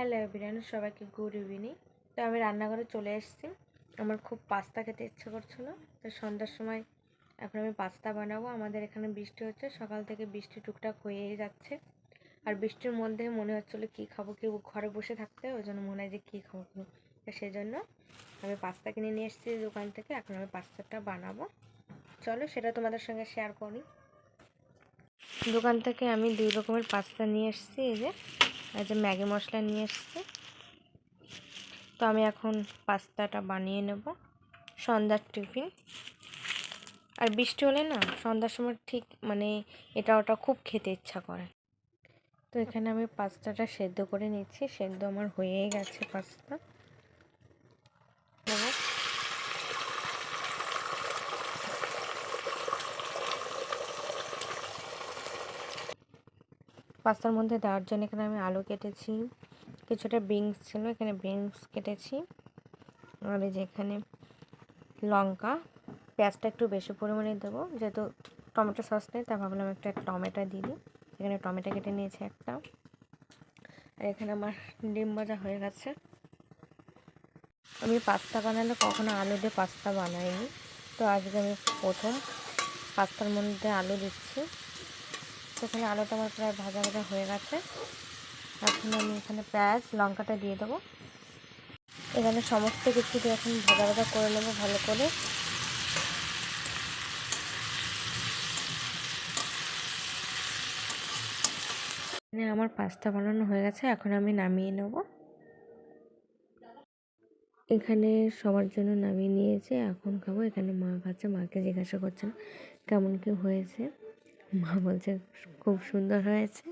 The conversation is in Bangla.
হ্যালো এভরিওয়ান সবাইকে গুড ইভিনিং তো আমি রান্নাঘরে চলে এসেছি। আমার খুব পাস্তা খেতে ইচ্ছে করছিল। তো সন্ধ্যার সময় এখন আমি পাস্তা বানাবো। আমাদের এখানে বৃষ্টি হচ্ছে। সকাল থেকে বৃষ্টি টুকটাক হয়েই যাচ্ছে। আর বৃষ্টির মধ্যে মনে হচ্ছিল কী খাব কেউ ঘরে বসে থাকতে ওই জন্য মনে হয় যে কী খাব, কী তো সেই জন্য আমি পাস্তা কিনে নিয়ে এসেছি দোকান থেকে। এখন আমি পাস্তাটা বানাবো। চলো, সেটা তোমাদের সঙ্গে শেয়ার করি। দোকান থেকে আমি দুই রকমের পাস্তা নিয়ে এসেছি। এই যে এই যে ম্যাগি মশলা নিয়ে এসছে। তো আমি এখন পাস্তাটা বানিয়ে নেব, সন্ধ্যার টিফিন। আর বৃষ্টি হলে না, সন্ধ্যার সময় ঠিক মানে এটা ওটা খুব খেতে ইচ্ছা করে। তো এখানে আমি পাস্তাটা সেদ্ধ করে নিচ্ছি, সেদ্ধ আমার হয়ে গেছে পাস্তা নেব পাস্তার মধ্যে দেওয়ার জন্য এখানে আমি আলু কেটেছি। কিছুটা বিনস ছিল, এখানে বিনস কেটেছি। আর এই যে এখানে লঙ্কা, পেঁয়াজটা একটু বেশি পরিমাণে দেবো। যেহেতু টমেটো সস নেই তা ভাবলাম একটা টমেটো দিয়ে দিই। এখানে টমেটো কেটে নিয়েছি একটা। আর এখানে আমার ডিম ভাজা হয়ে গেছে। আমি পাস্তা বানালে কখনো আলু দিয়ে পাস্তা বানাইনি। তো আজকে আমি প্রথম পাস্তার মধ্যে আলু দিচ্ছি। এখানে আলুটা আমার প্রায় ভাজা ভাজা হয়ে গেছে। এখন আমি এখানে পেঁয়াজ, লঙ্কাটা দিয়ে দেবো। এখানে সমস্ত কিছু দিয়ে এখন ভাজা ভাজা করে নেব ভালো করে। এখানে আমার পাস্তা বানানো হয়ে গেছে, এখন আমি নামিয়ে নেব। এখানে সবার জন্য নামিয়ে নিয়েছে, এখন খাব। এখানে মা খাচ্ছে, মাকে জিজ্ঞাসা করছেন কেমন কি হয়েছে। মা বলছে খুব সুন্দর হয়েছে।